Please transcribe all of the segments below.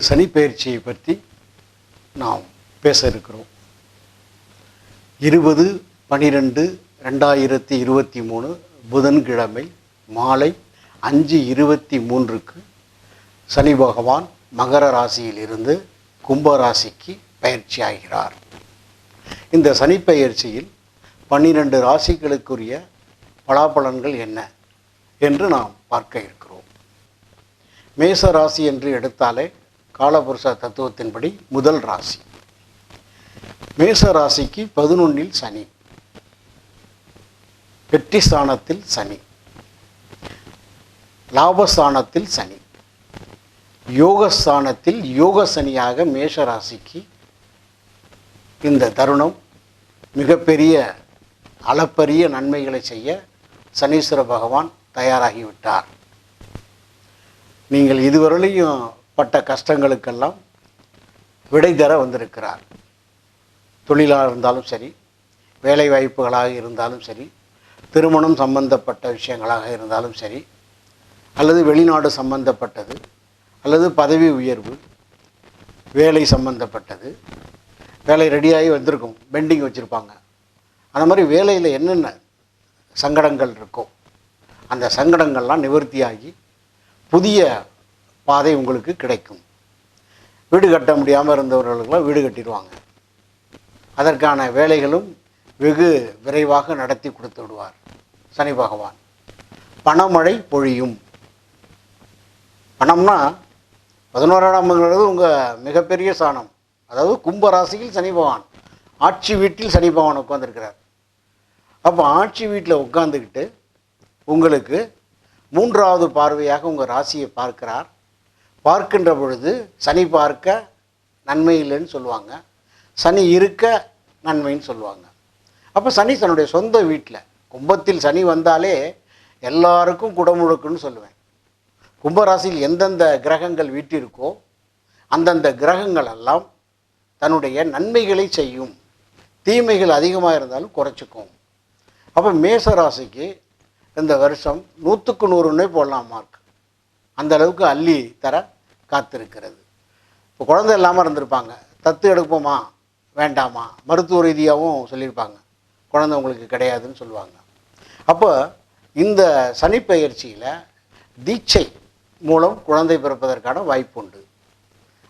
சனி பயிற்சியை பற்றி நாம் பேச இருக்கிறோம். இருபது பனிரெண்டு ரெண்டாயிரத்தி இருபத்தி மூணு புதன்கிழமை மாலை அஞ்சு இருபத்தி மூன்றுக்கு சனி பகவான் மகர ராசியிலிருந்து கும்ப ராசிக்கு பயிற்சி ஆகிறார். இந்த சனி பயிற்சியில் பன்னிரண்டு ராசிகளுக்குரிய பலாபலன்கள் என்ன என்று நாம் பார்க்க இருக்கிறோம். மேச ராசி என்று எடுத்தாலே காலபுருஷ தத்துவத்தின்படி முதல் ராசி. மேச ராசிக்கு பதினொன்னில் சனி. வெற்றி ஸ்தானத்தில் சனி. லாபஸ்தானத்தில் சனி. யோகஸ்தானத்தில் யோக சனியாக மேஷ ராசிக்கு இந்த தருணம் மிகப்பெரிய அளப்பரிய நன்மைகளை செய்ய சனீஸ்வர பகவான் தயாராகிவிட்டார். நீங்கள் இதுவரையிலையும் பட்ட கஷ்டங்களுக்கெல்லாம் விடை தர வந்திருக்கிறார். தொழிலாக இருந்தாலும் சரி வேலை வாய்ப்புகளாக இருந்தாலும் சரி திருமணம் சம்பந்தப்பட்ட விஷயங்களாக இருந்தாலும் சரி அல்லது வெளிநாடு சம்பந்தப்பட்டது அல்லது பதவி உயர்வு வேலை சம்பந்தப்பட்டது வேலை ரெடியாகி வந்திருக்கும் பெண்டிங் வச்சுருப்பாங்க. அந்த மாதிரி வேலையில் என்னென்ன சங்கடங்கள் இருக்கோ அந்த சங்கடங்கள்லாம் நிவர்த்தியாகி புதிய பாதை உங்களுக்கு கிடைக்கும். வீடு கட்ட முடியாமல் இருந்தவர்களுக்கெல்லாம் வீடு கட்டிடுவாங்க. அதற்கான வேலைகளும் வெகு விரைவாக நடத்தி கொடுத்து விடுவார். சனி பகவான். பணமழை பொழியும். பணம்னா பதினோராம் உங்கள் மிகப்பெரிய சாணம். அதாவது கும்ப ராசியில் சனி பகவான். ஆட்சி வீட்டில் சனி பகவான் உட்காந்துருக்கிறார் அப்போ ஆட்சி வீட்டில் உட்காந்துக்கிட்டு உங்களுக்கு மூன்றாவது பார்வையாக உங்கள் ராசியை பார்க்கிறார். பார்க்கின்ற பொழுது சனி பார்க்க நன்மை இல்லைன்னு சொல்லுவாங்க. சனி இருக்க நன்மைன்னு சொல்லுவாங்க. அப்போ சனி தன்னுடைய சொந்த வீட்டில் கும்பத்தில் சனி வந்தாலே எல்லாருக்கும் குடமுழுக்குன்னு சொல்லுவேன். கும்பராசியில் எந்தெந்த கிரகங்கள் வீட்டிற்கோ அந்தந்த கிரகங்கள் எல்லாம் தன்னுடைய நன்மைகளை செய்யும். தீமைகள் அதிகமாக இருந்தாலும் குறைச்சிக்கும். அப்போ மேச ராசிக்கு இந்த வருஷம் நூற்றுக்கு நூறுன்னே போடலாம் மார்க் அந்த அளவுக்கு அள்ளி தர காத்திருக்கிறது. இப்போ குழந்தை இல்லாமல் இருந்திருப்பாங்க. தத்து எடுப்போமா? வேண்டாமா? மருத்துவ ரீதியாகவும் சொல்லியிருப்பாங்க. குழந்தை உங்களுக்கு கிடையாதுன்னு சொல்லுவாங்க. அப்போ இந்த சனிப்பெயர்ச்சியில் தீட்சை மூலம் குழந்தை பிறப்பதற்கான வாய்ப்பு உண்டு.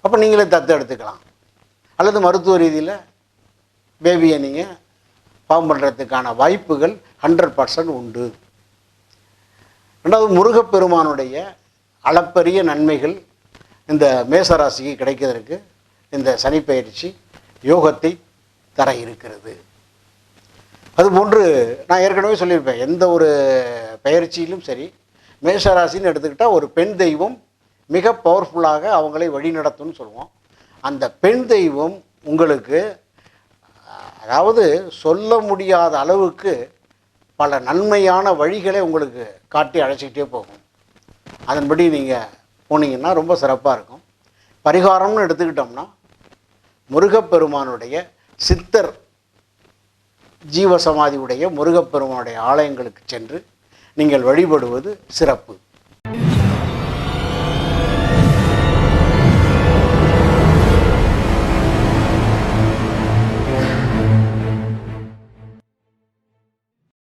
அப்போ நீங்களே தத்து எடுத்துக்கலாம். அல்லது மருத்துவ ரீதியில் பேபியை நீங்கள் ஃபார்ம் பண்ணுறதுக்கான வாய்ப்புகள் ஹண்ட்ரட் பர்சன்ட் உண்டு. ரெண்டாவது முருகப்பெருமானுடைய அளப்பரிய நன்மைகள் இந்த மேசராசிக்கு கிடைக்கிறதுக்கு இந்த சனிப்பயிற்சி யோகத்தை தர இருக்கிறது. அதுபோன்று நான் ஏற்கனவே சொல்லியிருப்பேன் எந்த ஒரு பயிற்சியிலும் சரி மேஷராசின்னு எடுத்துக்கிட்டால் ஒரு பெண் தெய்வம் மிக பவர்ஃபுல்லாக அவங்களை வழிநடத்தும்னு சொல்லுவோம். அந்த பெண் தெய்வம் உங்களுக்கு அதாவது சொல்ல முடியாத அளவுக்கு பல நன்மையான வழிகளை உங்களுக்கு காட்டி அழைச்சிக்கிட்டே போகும். அதன்படி நீங்கள் போனீங்கன்னா ரொம்ப சிறப்பாக இருக்கும். பரிகாரம்னு எடுத்துக்கிட்டோம்னா முருகப்பெருமானுடைய சித்தர் ஜீவசமாதியுடைய முருகப்பெருமானுடைய ஆலயங்களுக்கு சென்று நீங்கள் வழிபடுவது சிறப்பு.